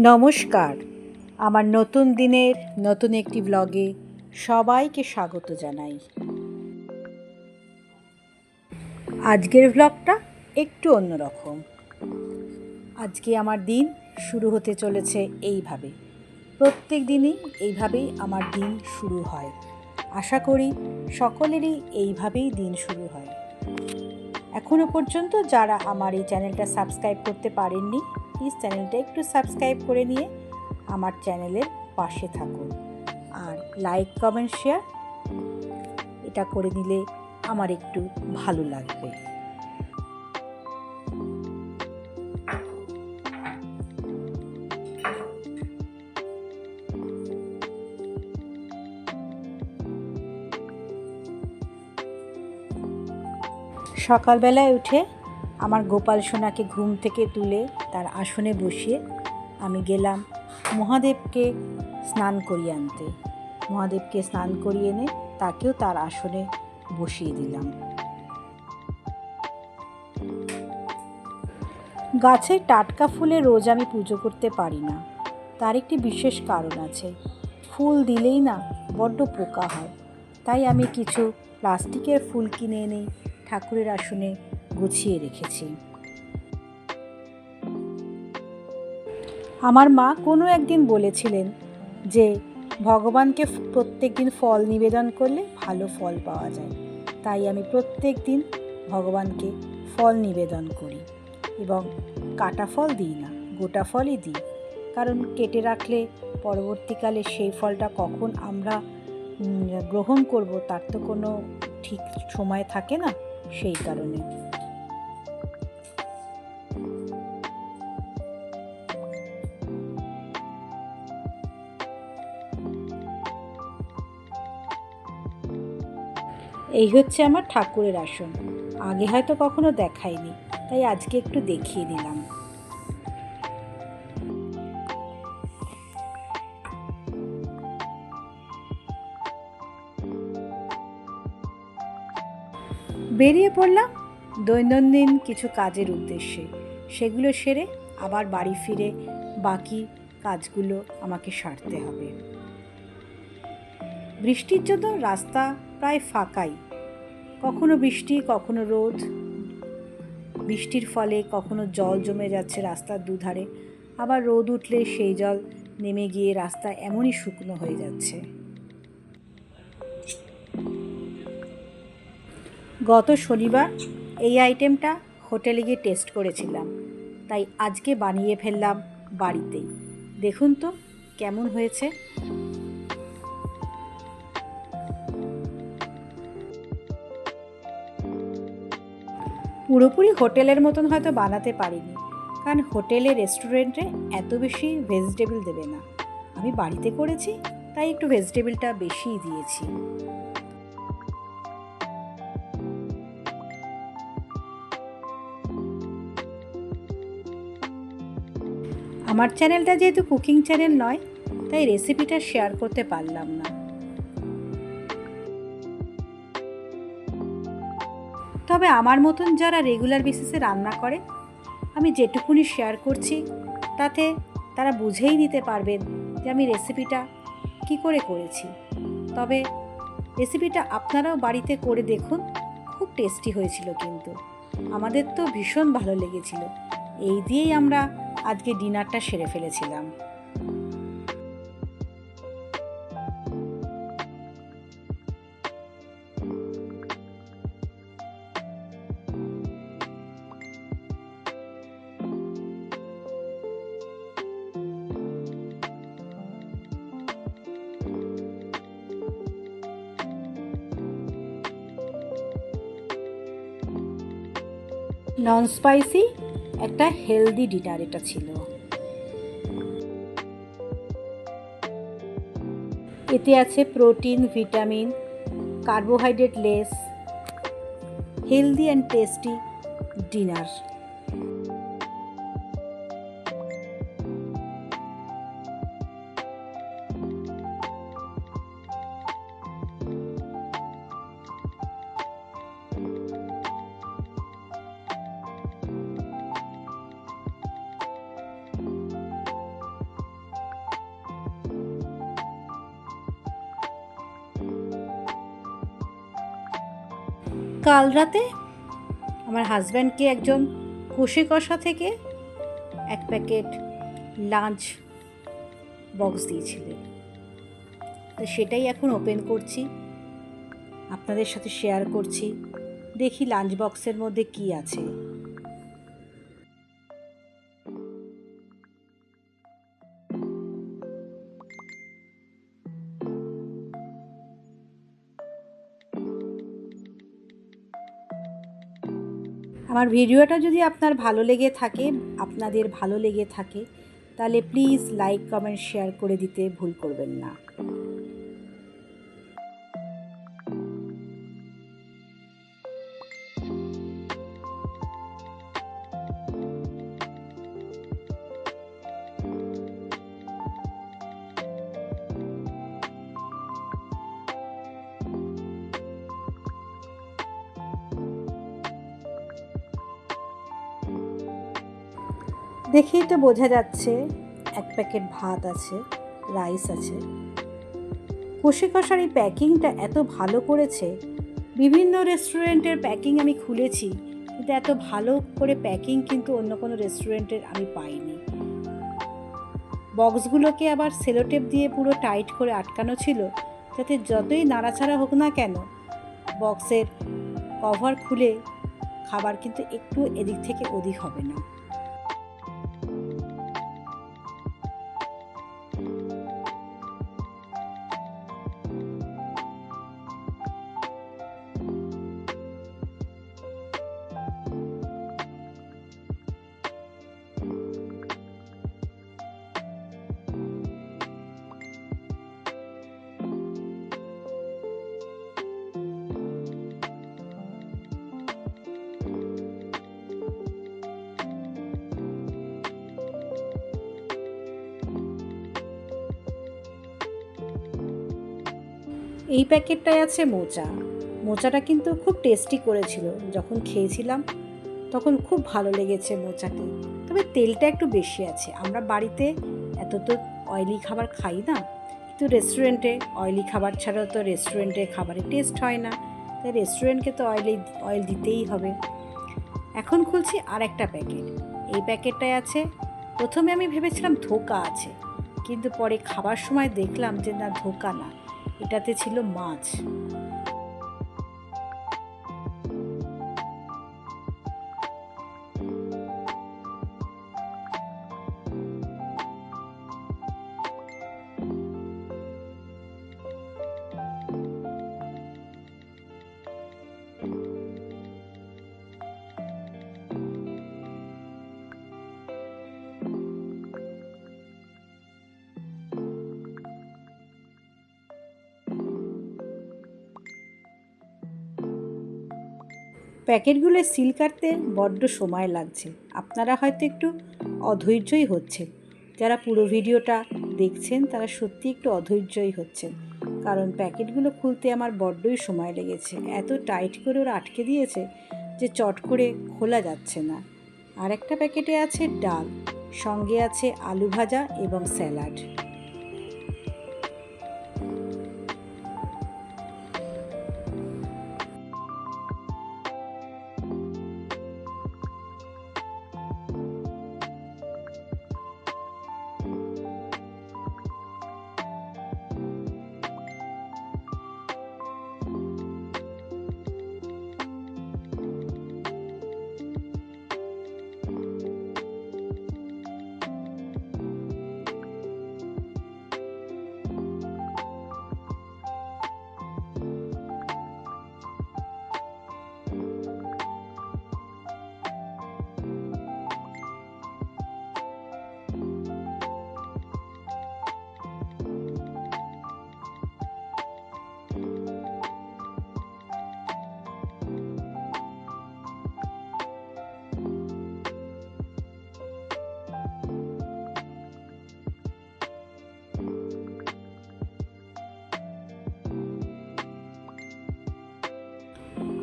নমস্কার। আমার নতুন দিনের নতুন একটি ব্লগে সবাইকে স্বাগত জানাই। আজকের ব্লগটা একটু অন্যরকম। আজকে আমার দিন শুরু হতে চলেছে এইভাবে। প্রত্যেক দিনই এইভাবেই আমার দিন শুরু হয়। আশা করি সকলেরই এইভাবেই দিন শুরু হয়। এখনও পর্যন্ত যারা আমার এই চ্যানেলটা সাবস্ক্রাইব করতে পারেননি প্লিজ চ্যানেলটা একটু সাবস্ক্রাইব করে নিয়ে আমার চ্যানেলের পাশে থাকুন। আর লাইক, কমেন্ট, শেয়ার, এটা করে নিলে আমার একটু ভালো লাগবে। সকালবেলায় উঠে আমার গোপাল সোনাকে ঘুম থেকে তুলে তার আসনে বসিয়ে আমি গেলাম মহাদেবকে স্নান করিয়ে আনতে। মহাদেবকে স্নান করিয়ে এনে তাকেও তার আসনে বসিয়ে দিলাম। গাছের টাটকা ফুলে রোজ আমি পুজো করতে পারি না। তার একটি বিশেষ কারণ আছে। ফুল দিলেই না বড্ড পোকা হয়। তাই আমি কিছু প্লাস্টিকের ফুল কিনে এনে ঠাকুরের আসনে গুছিয়ে রেখেছি। আমার মা কোনো একদিন বলেছিলেন যে, ভগবানকে প্রত্যেক দিন ফল নিবেদন করলে ভালো ফল পাওয়া যায়। তাই আমি প্রত্যেক দিন ভগবানকে ফল নিবেদন করি এবং কাটা ফল দিই না, গোটা ফলই দিই। কারণ কেটে রাখলে পরবর্তীকালে সেই ফলটা কখন আমরা গ্রহণ করব তার তো কোনো ঠিক সময় থাকে না সেই কারণে। এই হচ্ছে আমার ঠাকুরের আসন। আগে হয়তো কখনো দেখাইনি, তাই আজকে একটু দেখিয়ে দিলাম। বেরিয়ে পড়লাম দৈনন্দিন কিছু কাজের উদ্দেশ্যে। সেগুলো সেরে আবার বাড়ি ফিরে বাকি কাজগুলো আমাকে সারতে হবে। বৃষ্টির জন্য রাস্তা প্রায় ফাঁকাই। কখনো বৃষ্টি, কখনো রোদ। বৃষ্টির ফলে কখনো জল জমে যাচ্ছে রাস্তার দুধারে। আবার রোদ উঠলে সেই জল নেমে গিয়ে রাস্তা এমনই শুকনো হয়ে যাচ্ছে। গত শনিবার এই আইটেমটা হোটেলে গিয়ে টেস্ট করেছিলাম। তাই আজকে বানিয়ে ফেললাম বাড়িতেই। দেখুন তো কেমন হয়েছে। পুরোপুরি হোটেলের মতন হয়তো বানাতে পারিনি। কারণ হোটেলে, রেস্টুরেন্টে এত বেশি ভেজিটেবল দেবে না। আমি বাড়িতে করেছি, তাই একটু ভেজিটেবলটা বেশিই দিয়েছি। আমার চ্যানেলটা যেহেতু কুকিং চ্যানেল নয়, তাই রেসিপিটা শেয়ার করতে পারলাম না। তবে আমার মতন যারা রেগুলার বেসিসে রান্না করে, আমি যেটুকুনি শেয়ার করছি, তাতে তারা বুঝেই নিতে পারবেন যে আমি রেসিপিটা কি করে করেছি। তবে রেসিপিটা আপনারাও বাড়িতে করে দেখুন, খুব টেস্টি হয়েছিল কিন্তু। আমাদের তো ভীষণ ভালো লেগেছিল। এই দিয়েই আমরা আজকে ডিনারটা সেরে ফেলেছিলাম। নন স্পাইসি একটা হেলদি ডিনার এটা ছিল। এতে আছে protein vitamin carbohydrate less healthy and tasty dinner কাল রাতে আমার হাজব্যান্ডকে একজন কষে কষা থেকে এক প্যাকেট লাঞ্চ বক্স দিয়েছিলেন। তো সেটাই এখন ওপেন করছি, আপনাদের সাথে শেয়ার করছি, দেখি লাঞ্চ বক্সের মধ্যে কি আছে। আমার ভিডিওটা যদি আপনার ভালো লেগে থাকে, আপনাদের ভালো লেগে থাকে, তাহলে প্লিজ লাইক কমেন্ট শেয়ার করে দিতে ভুল করবেন না। দেখেই তো বোঝা যাচ্ছে এক প্যাকেট ভাত আছে, রাইস আছে। কষে কষার এই প্যাকিংটা এত ভালো করেছে। বিভিন্ন রেস্টুরেন্টের প্যাকিং আমি খুলেছি, কিন্তু এত ভালো করে প্যাকিং কিন্তু অন্য কোনো রেস্টুরেন্টের আমি পাইনি। বক্সগুলোকে আবার সেলোটেপ দিয়ে পুরো টাইট করে আটকানো ছিল, যাতে যতই নাড়াচাড়া হোক না কেন, বক্সের কভার খুলে খাবার কিন্তু একটু এদিক থেকে ওদিক হবে না। এই প্যাকেটটায় আছে মোচা। মোচাটা কিন্তু খুব টেস্টি করেছিল। যখন খেয়েছিলাম, তখন খুব ভালো লেগেছে মোচাটি তবে তেলটা একটু বেশি আছে। আমরা বাড়িতে এত তো অয়েলি খাবার খাই না, কিন্তু রেস্টুরেন্টে অয়েলি খাবার ছাড়াও তো রেস্টুরেন্টে খাবারের টেস্ট হয় না। তাই রেস্টুরেন্টকে তো অয়েলি অয়েল দিতেই হবে। এখন খুলছি আর একটা প্যাকেট। এই প্যাকেটটায় আছে, প্রথমে আমি ভেবেছিলাম ধোকা আছে, কিন্তু পরে খাবার সময় দেখলাম যে না, ধোকা না। এটাতে ছিল মাছ। প্যাকেটগুলো সিল কাটতে বড্ড সময় লাগছে। আপনারা হয়তো একটু অধৈর্যই হচ্ছেন। যারা পুরো ভিডিওটা দেখছেন, তারা সত্যি একটু অধৈর্যই হচ্ছেন। কারণ প্যাকেটগুলো খুলতে আমার বড্ডই সময় লেগেছে। এত টাইট করে ওরা আটকে দিয়েছে যে চট করে খোলা যাচ্ছে না। আর একটা প্যাকেটে আছে ডাল, সঙ্গে আছে আলু ভাজা এবং স্যালাড।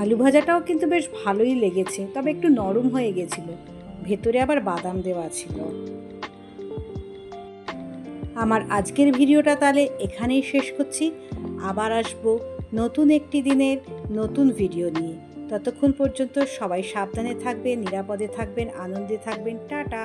আলু ভাজাটাও কিন্তু বেশ ভালোই লেগেছে, তবে একটু নরম হয়ে গেছিল। ভেতরে আবার বাদাম দেওয়া ছিল। আমার আজকের ভিডিওটা তাহলে এখানেই শেষ করছি। আবার আসব নতুন একটি দিনের নতুন ভিডিও নিয়ে। ততক্ষণ পর্যন্ত সবাই সাবধানে থাকবেন, নিরাপদে থাকবেন, আনন্দে থাকবেন। টাটা!